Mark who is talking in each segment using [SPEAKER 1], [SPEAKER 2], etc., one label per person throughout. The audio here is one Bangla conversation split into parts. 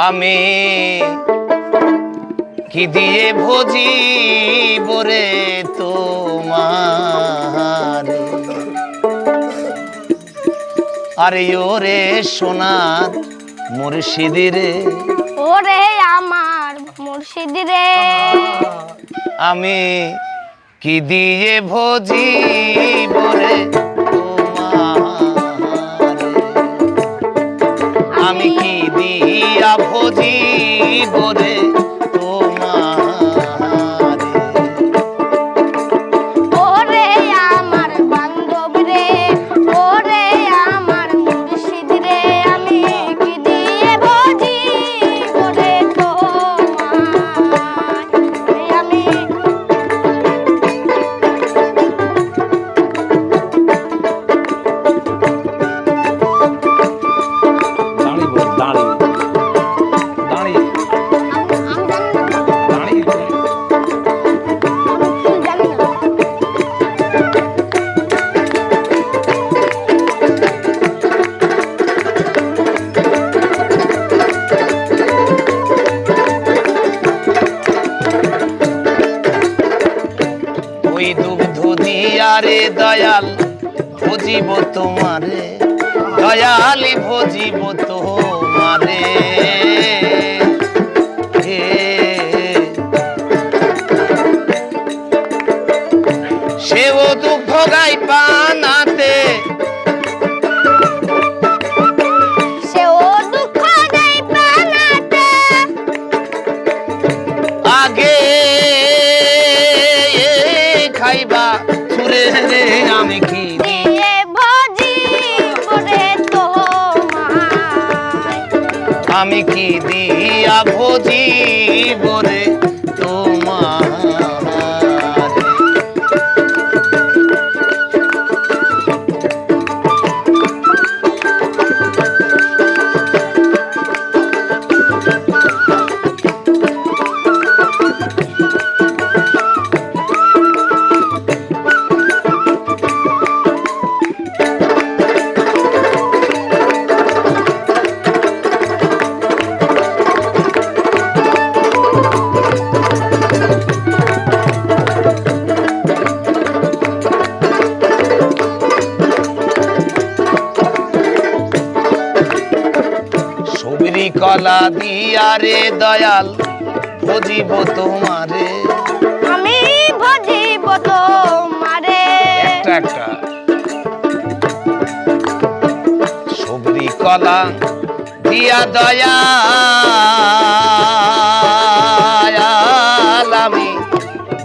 [SPEAKER 1] আমি কি দিয়ে ভোজি বরে তোমার? আরে ওরে সোনার মুর্শিদিরে
[SPEAKER 2] ওরে আমার মুর্শিদ রে।
[SPEAKER 1] আমি কি দিয়ে ভোজি বরে দিয়ারে দয়াল ভজিব তোমারে। দয়ালি ভজিব তোমারে। আমি কি
[SPEAKER 2] দিয়া ভোজি
[SPEAKER 1] বরে কলা দিয়া রে দয়াল ভজিব তোমারে।
[SPEAKER 2] আমি ভজিব তোমারে।
[SPEAKER 1] একটা একটা। সবরি কলা দিয়া দয়াল আমি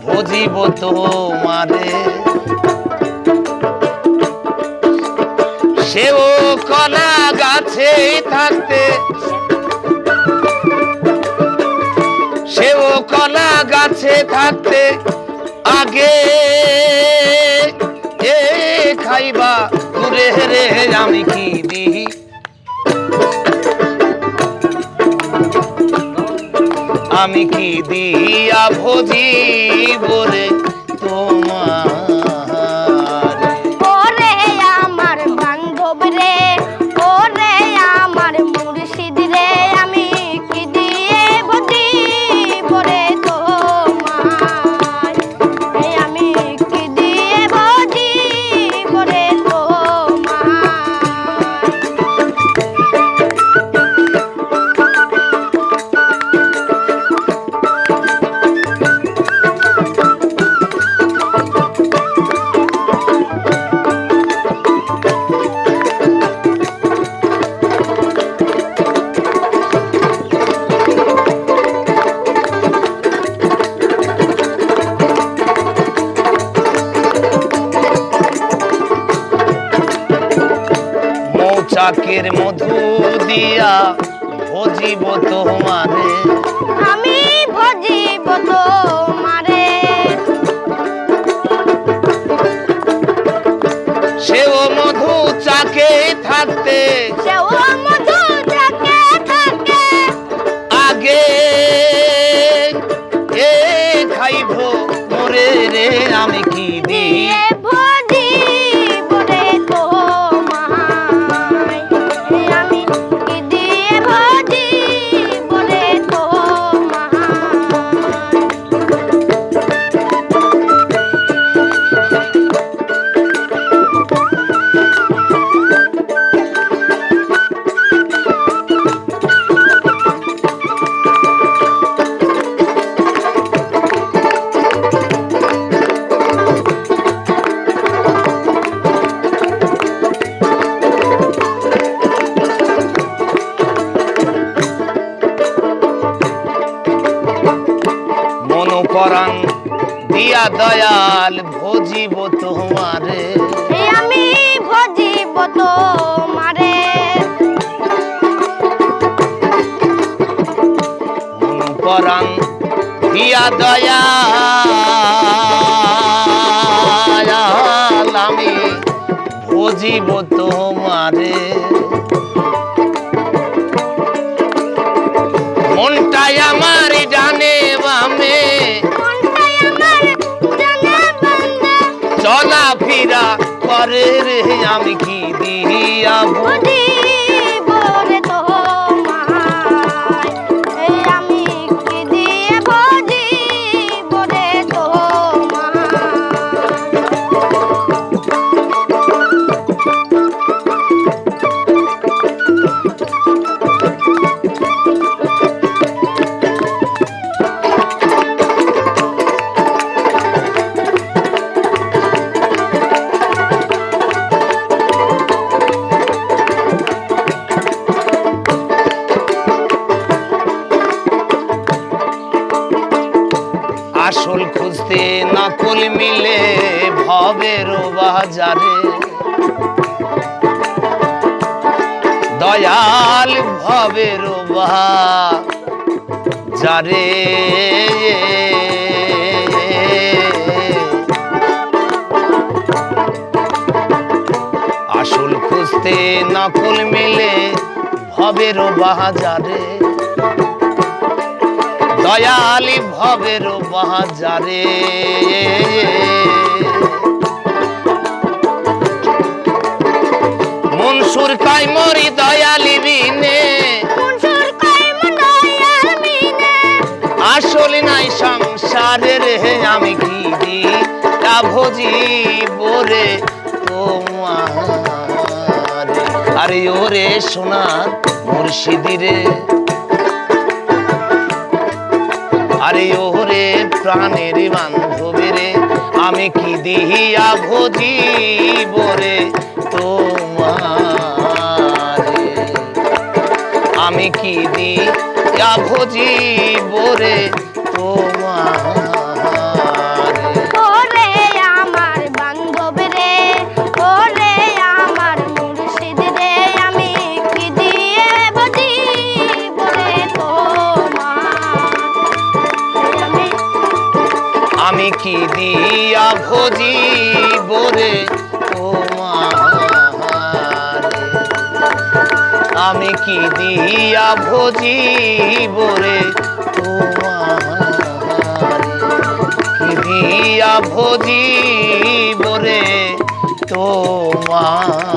[SPEAKER 1] ভজিব তোমারে। সেও কলা গাছে থাকতে থাকতে আগে এ খাইবা ঘুরে রে আমি কি দিহি? আমি কি দিয়া ভোজি বরে মৌচাকের মধু দিয়া ভজিব তোমারে।
[SPEAKER 2] আমি ভজিব তোমারে।
[SPEAKER 1] দয়াল ভজিব তোমারে।
[SPEAKER 2] আমি ভজিব তোমারে।
[SPEAKER 1] পরাণ দিয়া দয়াল আমি ভজিব তোমারে। ফিরা করে রে আমি কি দিয়া ভো- আসল খুঁজতে নকল মিলে ভবের বাজারে। দয়াল ভবের বাজারে আসল খুঁজতে নকল মিলে ভবের বাজারে। দয়ালি ভবের বাজারে। মনসুর কাই মরি দয়ালি বিনে আসল নাই সংসারের হে আমি কি তা ভজি বরে তোমার। আরে ওরে সোনার মুর্শিদিরে আরে ওরে প্রাণের বান্ধবীরে আমি কি দিহিয়া ভোজি বরে তোমার? আমি কি দিয়া ভোজি বরে
[SPEAKER 2] কি দিয়া
[SPEAKER 1] ভজি বরে আমি কি দিয়া ভজি বরে কি দিয়া ভজি বরে তোমার।